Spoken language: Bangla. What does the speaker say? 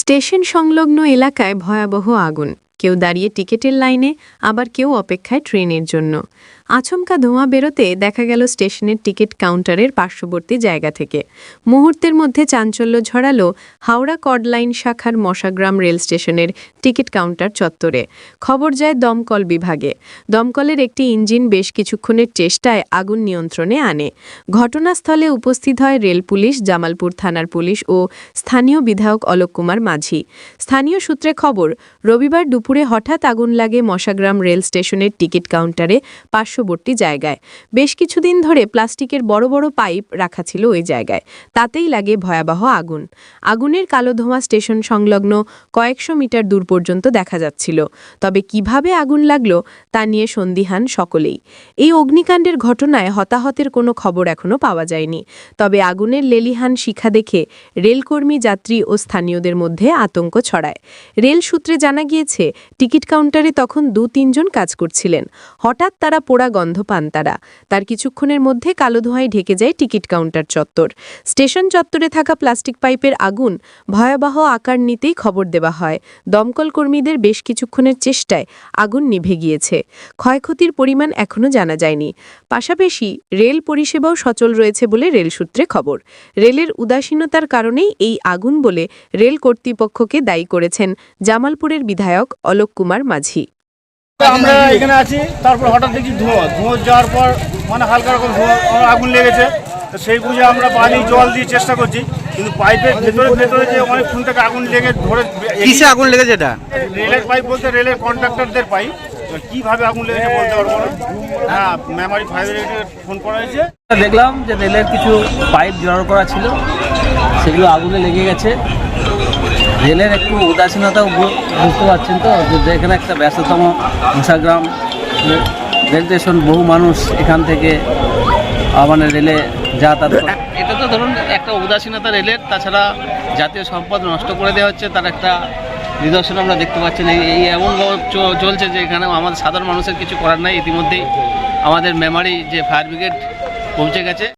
স্টেশন সংলগ্ন এলাকায় ভয়াবহ আগুন। কেউ দাঁড়িয়ে টিকেটের লাইনে আবার কেউ অপেক্ষায় ট্রেনের জন্য। আচমকা ধোঁয়া বেরোতে দেখা গেল স্টেশনের টিকিট কাউন্টারের পার্শ্ববর্তী জায়গা থেকে। মুহূর্তের মধ্যে চাঞ্চল্য ছড়ালো হাওড়া কডলাইন শাখার মশাগ্রাম রেল স্টেশনের টিকিট কাউন্টার চত্বরে। খবর যায় দমকল বিভাগে। দমকলের একটি ইঞ্জিন বেশ কিছুক্ষণের চেষ্টায় আগুন নিয়ন্ত্রণে আনে। ঘটনাস্থলে উপস্থিত হয় রেল পুলিশ, জামালপুর থানার পুলিশ ও স্থানীয় বিধায়ক অলোক কুমার মাঝি। স্থানীয় সূত্রে খবর, রবিবার দুপুরে হঠাৎ আগুন লাগে মশাগ্রাম রেল স্টেশনের টিকিট কাউন্টারে পার্শ্ববর্তী জায়গায়। বেশ কিছুদিন ধরে প্লাস্টিকের বড় বড় পাইপ রাখা ছিল ওই জায়গায়। তাতেই লাগে ভয়াবহ আগুন। আগুনের কালো ধোঁয়া স্টেশন সংলগ্ন কয়েকশো মিটার দূর পর্যন্ত দেখা যাচ্ছিল। তবে কীভাবে আগুন লাগল তা নিয়ে সন্দিহান সকলেই। এই অগ্নিকাণ্ডের ঘটনায় হতাহতের কোনো খবর এখনও পাওয়া যায়নি। তবে আগুনের লেলিহান শিখা দেখে রেলকর্মী যাত্রী ও স্থানীয়দের মধ্যে আতঙ্ক ছড়ায়। রেল সূত্রে জানা গিয়েছে, টিকিট কাউন্টারে তখন দু তিনজন কাজ করছিলেন। হঠাৎ তারা পোড়া গন্ধ পান তারা। তার কিছুক্ষণের মধ্যে কালো ধোঁয়ায় ঢেকে যায় টিকিট কাউন্টার চত্বর। স্টেশন চত্বরে থাকা প্লাস্টিক পাইপের আগুন ভয়াবহ আকার নিতেই খবর দেওয়া হয়। দমকল কর্মীদের বেশ কিছুক্ষণের চেষ্টায় আগুন নিভে গিয়েছে। ক্ষয়ক্ষতির পরিমাণ এখনও জানা যায়নি। পাশাপাশি রেল পরিষেবাও সচল রয়েছে বলে রেল সূত্রে খবর। রেলের উদাসীনতার কারণেই এই আগুন বলে রেল কর্তৃপক্ষকে দায়ী করেছেন জামালপুরের বিধায়ক অলোক কুমার মাঝি। আমরা এখানে আছি তারপর হঠাৎ দেখি ধোঁয়া। ধোঁয়া যাওয়ার পর মানে হালকা রকম ধোঁয়া আগুন লেগেছে। তো সেই বুঝে আমরা পানি জল দিয়ে চেষ্টা করছি কিন্তু পাইপের ভেতরে ভেতরে যে অনেক অনেকক্ষণ থেকে আগুন লেগে ধরে কিসে আগুন লেগেছে এটা? রেলের পাইপ বলতে রেলের কন্ট্রাক্টরদের পাইপ। কীভাবে আগুন লেগেছে বলতে পারব না। হ্যাঁ মেমারি ফোন করা হয়েছে। দেখলাম যে রেলের কিছু পাইপ জড়ো করা ছিল সেগুলো আগুনে লেগে গেছে। রেলের একটু উদাসীনতাও বুঝতে পারছেন তো, যে এখানে একটা ব্যস্ততম মশাগ্রাম রে- রেল স্টেশন বহু মানুষ এখান থেকে মানে রেলে যাতায়াত। এটা তো ধরুন একটা উদাসীনতা রেলের, তাছাড়া জাতীয় সম্পদ নষ্ট করে দেওয়া হচ্ছে, তার একটা নিদর্শন আমরা দেখতে পাচ্ছি না। এই এমন চলছে যে এখানে আমাদের সাধারণ মানুষের কিছু করার নাই। ইতিমধ্যেই আমাদের মেমারি যে ফায়ার ব্রিগেড পৌঁছে গেছে।